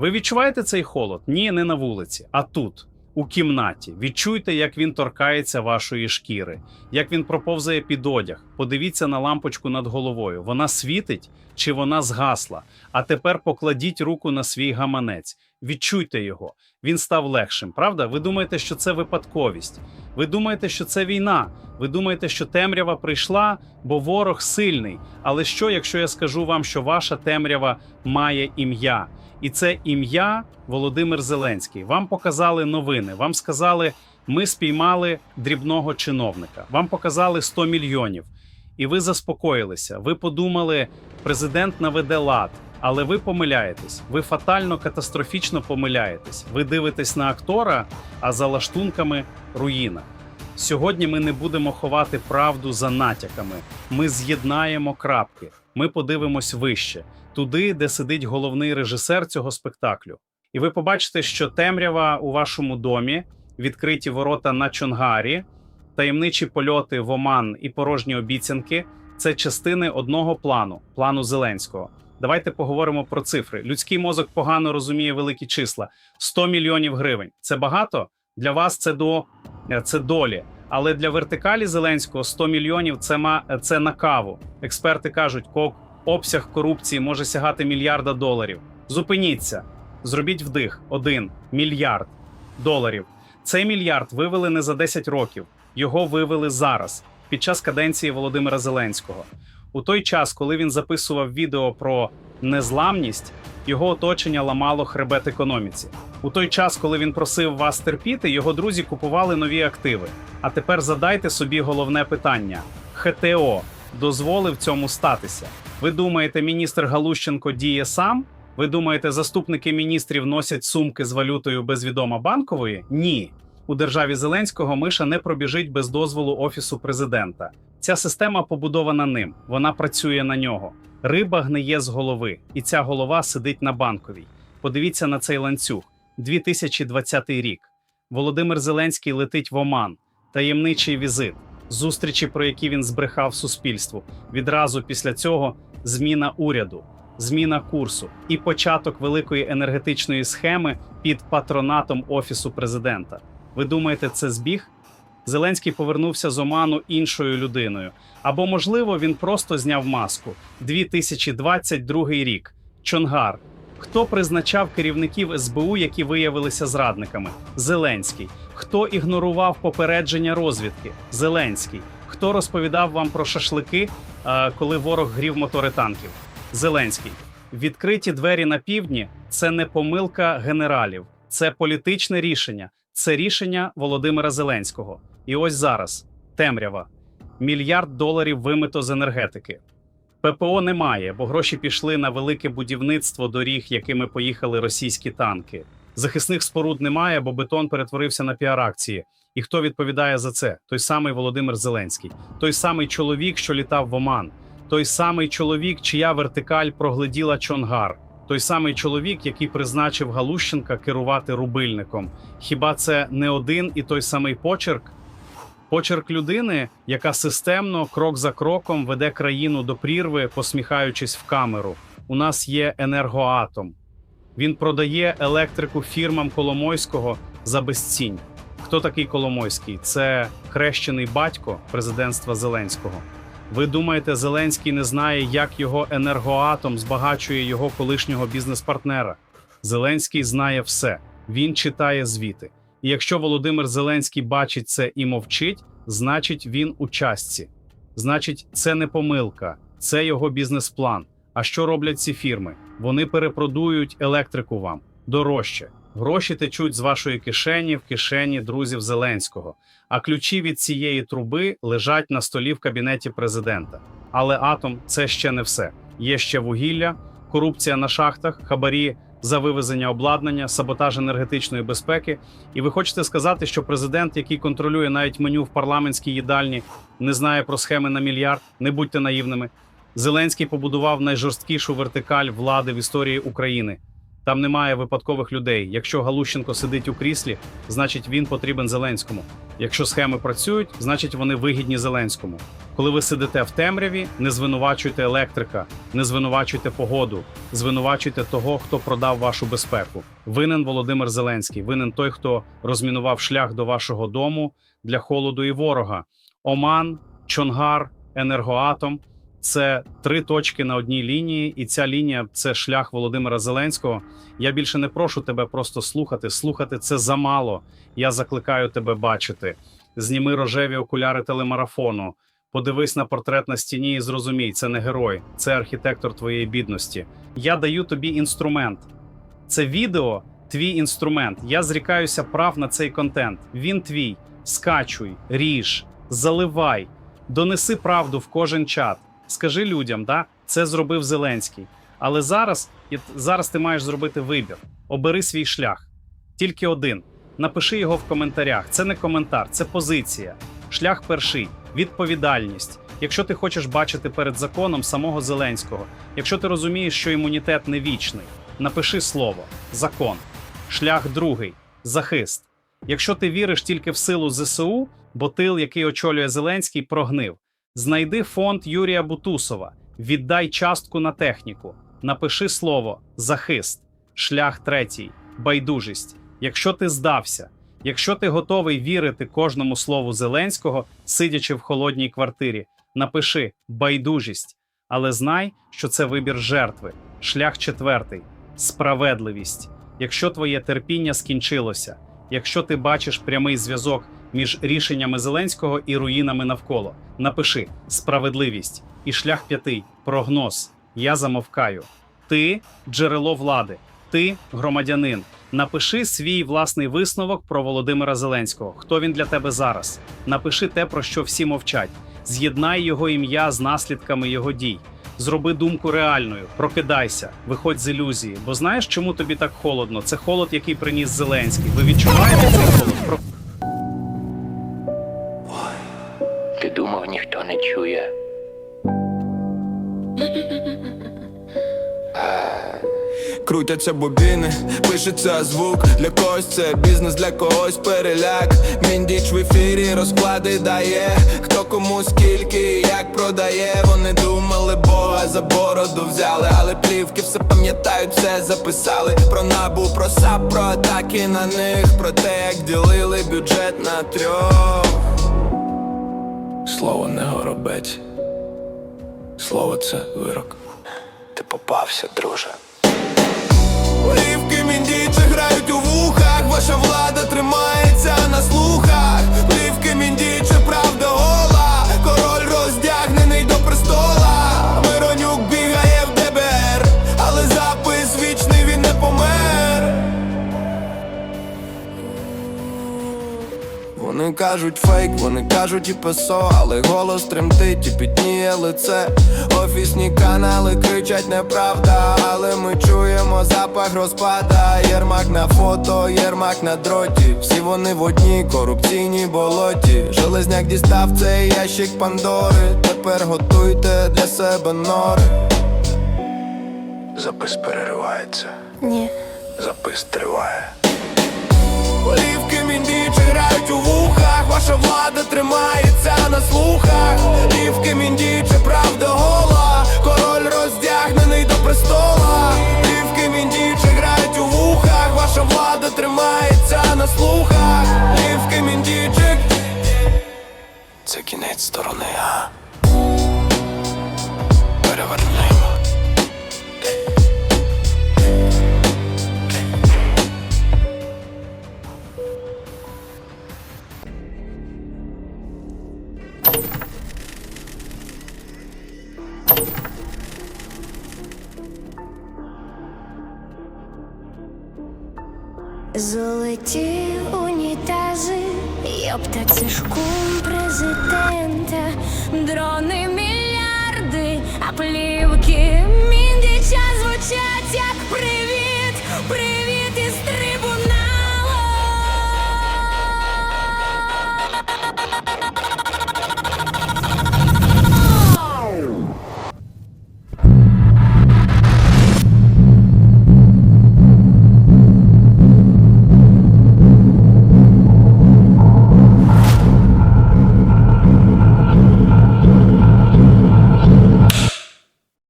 Ви відчуваєте цей холод? Ні, не на вулиці, а тут, у кімнаті. Відчуйте, як він торкається вашої шкіри, як він проповзає під одяг. Подивіться на лампочку над головою. Вона світить чи вона згасла. А тепер покладіть руку на свій гаманець. Відчуйте його. Він став легшим. Правда? Ви думаєте, що це випадковість? Ви думаєте, що це війна? Ви думаєте, що темрява прийшла, бо ворог сильний. Але що, якщо я скажу вам, що ваша темрява має ім'я? І це ім'я Володимир Зеленський. Вам показали новини. Вам сказали, ми спіймали дрібного чиновника. Вам показали 100 мільйонів. І ви заспокоїлися. Ви подумали, президент наведе лад. Але ви помиляєтесь. Ви фатально катастрофічно помиляєтесь. Ви дивитесь на актора, а за лаштунками руїна. Сьогодні ми не будемо ховати правду за натяками. Ми з'єднаємо крапки. Ми подивимось вище, туди, де сидить головний режисер цього спектаклю. І ви побачите, що темрява у вашому домі, відкриті ворота на Чонгарі, таємничі польоти в Оман і порожні обіцянки це частини одного плану плану Зеленського. Давайте поговоримо про цифри. Людський мозок погано розуміє великі числа: 100 мільйонів гривень. Це багато для вас. Це до це долі. Але для вертикалі Зеленського 100 мільйонів це ма це на каву. Експерти кажуть, ко обсяг корупції може сягати мільярда доларів. Зупиніться, зробіть вдих: один мільярд доларів. Цей мільярд вивели не за 10 років. Його вивели зараз, під час каденції Володимира Зеленського. У той час, коли він записував відео про незламність, його оточення ламало хребет економіці. У той час, коли він просив вас терпіти, його друзі купували нові активи. А тепер задайте собі головне питання: ХТО дозволив цьому статися. Ви думаєте, міністр Галущенко діє сам? Ви думаєте, заступники міністрів носять сумки з валютою без відома банкової? Ні. У державі Зеленського миша не пробіжить без дозволу офісу президента. Ця система побудована ним, вона працює на нього. Риба гниє з голови, і ця голова сидить на банковій. Подивіться на цей ланцюг. 2020 рік. Володимир Зеленський летить в Оман. Таємничий візит, зустрічі, про які він збрехав суспільству. Відразу після цього зміна уряду, зміна курсу і початок великої енергетичної схеми під патронатом офісу президента. Ви думаєте, це збіг? Зеленський повернувся з Оману іншою людиною. Або, можливо, він просто зняв маску. 2022 рік. Чонгар. Хто призначав керівників СБУ, які виявилися зрадниками? Зеленський. Хто ігнорував попередження розвідки? Зеленський. Хто розповідав вам про шашлики, е, коли ворог грів мотори танків? Зеленський. Відкриті двері на півдні це не помилка генералів, це політичне рішення, це рішення Володимира Зеленського. І ось зараз темрява. Мільярд доларів вимито з енергетики. ППО немає, бо гроші пішли на велике будівництво доріг, якими поїхали російські танки. Захисних споруд немає, бо бетон перетворився на піар-акції. І хто відповідає за це? Той самий Володимир Зеленський, той самий чоловік, що літав в Оман, той самий чоловік, чия вертикаль прогляділа Чонгар, той самий чоловік, який призначив Галущенка керувати рубильником. Хіба це не один і той самий почерк? Почерк людини, яка системно, крок за кроком веде країну до прірви, посміхаючись в камеру. У нас є енергоатом. Він продає електрику фірмам Коломойського за безцінь. Хто такий Коломойський? Це хрещений батько президентства Зеленського. Ви думаєте, Зеленський не знає, як його енергоатом збагачує його колишнього бізнес-партнера? Зеленський знає все. Він читає звіти. Якщо Володимир Зеленський бачить це і мовчить, значить він у частці. Значить, це не помилка, це його бізнес-план. А що роблять ці фірми? Вони перепродують електрику вам дорожче. Гроші течуть з вашої кишені в кишені друзів Зеленського, а ключі від цієї труби лежать на столі в кабінеті президента. Але атом це ще не все. Є ще вугілля, корупція на шахтах, хабарі за вивезення обладнання, саботаж енергетичної безпеки. І ви хочете сказати, що президент, який контролює навіть меню в парламентській їдальні, не знає про схеми на мільярд? Не будьте наївними. Зеленський побудував найжорсткішу вертикаль влади в історії України. Там немає випадкових людей. Якщо Галущенко сидить у кріслі, значить він потрібен Зеленському. Якщо схеми працюють, значить вони вигідні Зеленському. Коли ви сидите в темряві, не звинувачуйте електрика, не звинувачуйте погоду, звинувачуйте того, хто продав вашу безпеку. Винен Володимир Зеленський, винен той, хто розмінував шлях до вашого дому для холоду і ворога. Оман, Чонгар, Енергоатом це три точки на одній лінії, і ця лінія це шлях Володимира Зеленського. Я більше не прошу тебе просто слухати. Слухати це замало. Я закликаю тебе бачити. Зніми рожеві окуляри телемарафону. Подивись на портрет на стіні і зрозумій, це не герой, це архітектор твоєї бідності. Я даю тобі інструмент. Це відео твій інструмент. Я зрікаюся прав на цей контент. Він твій. Скачуй, ріж, заливай, донеси правду в кожен чат. Скажи людям, да, це зробив Зеленський. Але зараз, зараз ти маєш зробити вибір. Обери свій шлях. Тільки один. Напиши його в коментарях. Це не коментар, це позиція. Шлях перший відповідальність. Якщо ти хочеш бачити перед законом самого Зеленського, якщо ти розумієш, що імунітет не вічний, напиши слово закон. Шлях другий захист. Якщо ти віриш тільки в силу ЗСУ, бо тил, який очолює Зеленський, прогнив. Знайди фонд Юрія Бутусова, віддай частку на техніку, напиши слово захист, шлях третій, байдужість. Якщо ти здався, якщо ти готовий вірити кожному слову Зеленського, сидячи в холодній квартирі, напиши байдужість, але знай, що це вибір жертви, шлях четвертий, справедливість. Якщо твоє терпіння скінчилося, якщо ти бачиш прямий зв'язок між рішеннями Зеленського і руїнами навколо, напиши справедливість і шлях п'ятий прогноз. Я замовкаю. Ти джерело влади, ти громадянин. Напиши свій власний висновок про Володимира Зеленського. Хто він для тебе зараз? Напиши те, про що всі мовчать. З'єднай його ім'я з наслідками його дій. Зроби думку реальною, прокидайся, виходь з ілюзії. Бо знаєш, чому тобі так холодно? Це холод, який приніс Зеленський. Ви відчуваєте Думав, ніхто не чує. Крутяться бобіни, пишеться звук. Для когось це бізнес, для когось переляк. Міндіч в ефірі розклади дає. Хто кому скільки як продає. Вони думали, Бога за бороду взяли. Але плівки все пам'ятають, все записали. Про набу, про САП, про атаки на них. Про те, як ділили бюджет на трьох Слово не горобець. Слово це вирок. Ти попався, друже. Плівки міндічі грають у Вони кажуть фейк, вони кажуть і песо, але голос тремтить і пітніє лице. Офісні канали кричать неправда, але ми чуємо запах розпада. Єрмак на фото, єрмак на дроті. Всі вони в одній корупційній болоті. Железняк дістав цей ящик Пандори. Тепер готуйте для себе нори. Запис переривається, Ні. запис триває. Олівки міндічі грають ваша влада тримається на слухах. Лівки міндічі, правда гола, король роздягнений до престола. Лівки міндічі грають у вухах, ваша влада тримається на слухах. Лівки міндічик, Це кінець сторони, а. Йопта, це ж кум президента, дрони мільярди, а плівки